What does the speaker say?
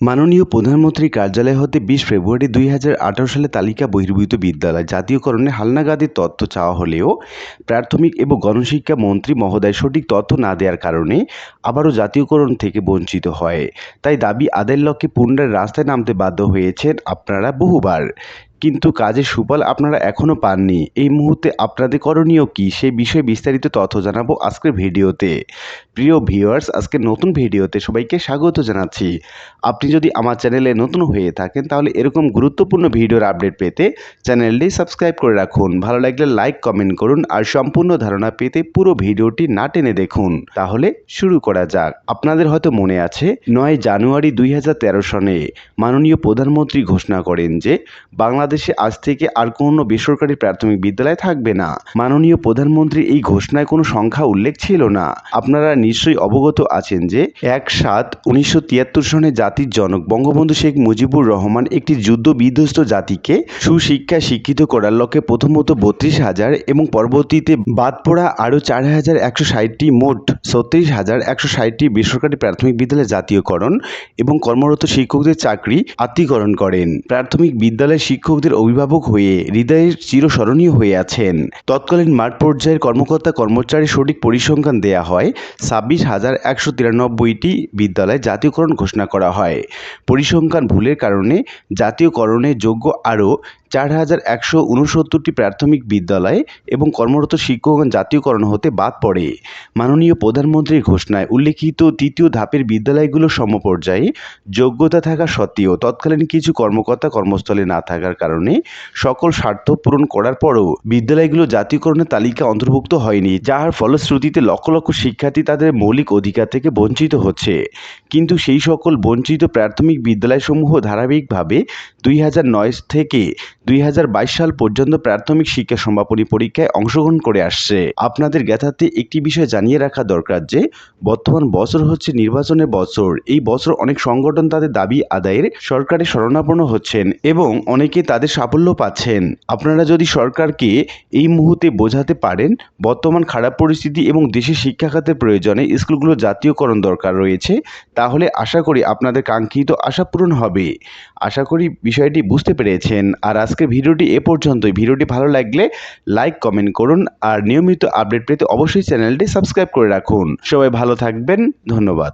মাননীয় প্রধানমন্ত্রীর কার্যালয় হতে বিশ ফেব্রুয়ারি দুই হাজার আঠারো সালে তালিকা বহির্ভূত বিদ্যালয় জাতীয়করণে হালনাগাদের তথ্য চাওয়া হলেও প্রাথমিক এবং গণশিক্ষা মন্ত্রী মহোদয় সঠিক তথ্য না দেওয়ার কারণে আবারও জাতীয়করণ থেকে বঞ্চিত হয়। তাই দাবি আদায়ের লক্ষ্যে পুনরায় রাস্তায় নামতে বাধ্য হয়েছেন আপনারা বহুবার। কিন্তু কাজের সুফল আপনারা এখনও পাননি। এই মুহূর্তে আপনাদের করণীয় কী? সেই বিষয়ে বিস্তারিত তথ্য জানাব আজকের ভিডিওতে। প্রিয় ভিউয়ার্স আজকে নতুন ভিডিওতে সবাইকে স্বাগত জানাচ্ছি। আপনি যদি আমার চ্যানেলে নতুন হয়ে থাকেন, তাহলে এরকম গুরুত্বপূর্ণ ভিডিওর আপডেট পেতে চ্যানেলটি সাবস্ক্রাইব করে রাখুন। ভালো লাগলে লাইক, কমেন্ট করুন আর সম্পূর্ণ ধারণা পেতে পুরো ভিডিওটি না টেনে দেখুন। তাহলে শুরু করা যাক। আপনাদের হয়তো মনে আছে, নয় জানুয়ারি দুই হাজার তেরো সনে মাননীয় প্রধানমন্ত্রী ঘোষণা করেন যে বাংলাদেশে আজ থেকে আর কোনো বেসরকারি প্রাথমিক বিদ্যালয় থাকবে না। মাননীয় প্রধানমন্ত্রীর এই ঘোষণায় কোনো সংখ্যা উল্লেখ ছিল না। আপনারা নিশ্চয়ই অবগত আছেন যে এক সাত উনিশশো সনে জাতির জনক বঙ্গবন্ধু শেখ মুজিবুর রহমান একটি যুদ্ধ বিধ্বস্ত জাতিকে সুশিক্ষা শিক্ষিত করার লক্ষ্যে প্রথমত বত্রিশ হাজার এবং পরবর্তীতে বাদ পড়া আরও চার হাজার একশো ষাটটি, মোট ছত্রিশ হাজার একশো ষাটটি বেসরকারি প্রাথমিক বিদ্যালয় জাতীয়করণ এবং কর্মরত শিক্ষকদের চাকরি আত্মীকরণ করেন। প্রাথমিক বিদ্যালয় শিক্ষকদের অভিভাবক হয়ে হৃদয়ের চিরস্মরণীয় হয়ে আছেন। তৎকালীন মাঠ পর্যায়ের কর্মকর্তা কর্মচারী সঠিক পরিসংখ্যান দেয়া হয়। ছাব্বিশ হাজার একশো তিরানব্বইটি বিদ্যালয় জাতীয়করণ ঘোষণা করা হয়। পরিসংখ্যান ভুলের কারণে জাতীয়করণের যোগ্য আরও চার হাজার একশো উনসত্তরটি প্রাথমিক বিদ্যালয় এবং কর্মরত শিক্ষকগণ জাতীয়করণ হতে বাদ পড়ে। মাননীয় প্রধানমন্ত্রীর ঘোষণায় উল্লেখিত তৃতীয় ধাপের বিদ্যালয়গুলো সমপর্যায়ে যোগ্যতা থাকা সত্ত্বেও তৎকালীন কিছু কর্মকর্তা কর্মস্থলে না থাকার কারণে সকল স্বার্থ পূরণ করার পরও বিদ্যালয়গুলো জাতীয়করণের তালিকা অন্তর্ভুক্ত হয়নি, যার ফলশ্রুতিতে লক্ষ লক্ষ শিক্ষার্থী তাদের মৌলিক অধিকার থেকে বঞ্চিত হচ্ছে। কিন্তু সেই সকল বঞ্চিত প্রাথমিক বিদ্যালয়সমূহ ধারাবাহিকভাবে দুই হাজার নয় থেকে দুই হাজার বাইশ সাল পর্যন্ত প্রাথমিক শিক্ষা সমাপনী পরীক্ষায় অংশগ্রহণ করে আসছে। আপনাদের জ্ঞাতার্থে একটি বিষয় জানিয়ে রাখা দরকার যে, বর্তমান বছর হচ্ছে নির্বাচনের বছর। এই বছর অনেক সংগঠন তাদের দাবি আদায়ের সরকারের শরণাপন্ন হচ্ছেন এবং অনেকে তাদের সাফল্য পাচ্ছেন। আপনারা যদি সরকারকে এই মুহূর্তে বোঝাতে পারেন, বর্তমান খারাপ পরিস্থিতি এবং দেশের শিক্ষা খাতের প্রয়োজনে স্কুলগুলো জাতীয়করণ দরকার রয়েছে, তাহলে আশা করি আপনাদের কাঙ্ক্ষিত আশা পূরণ হবে। আশা করি বিষয়টি বুঝতে পেরেছেন। আর আজকের ভিডিওটি এ পর্যন্তই। ভিডিওটি ভালো লাগলে লাইক কমেন্ট করুন আর নিয়মিত আপডেট পেতে অবশ্যই চ্যানেলটি সাবস্ক্রাইব করে রাখুন। সবাই ভালো থাকবেন। ধন্যবাদ।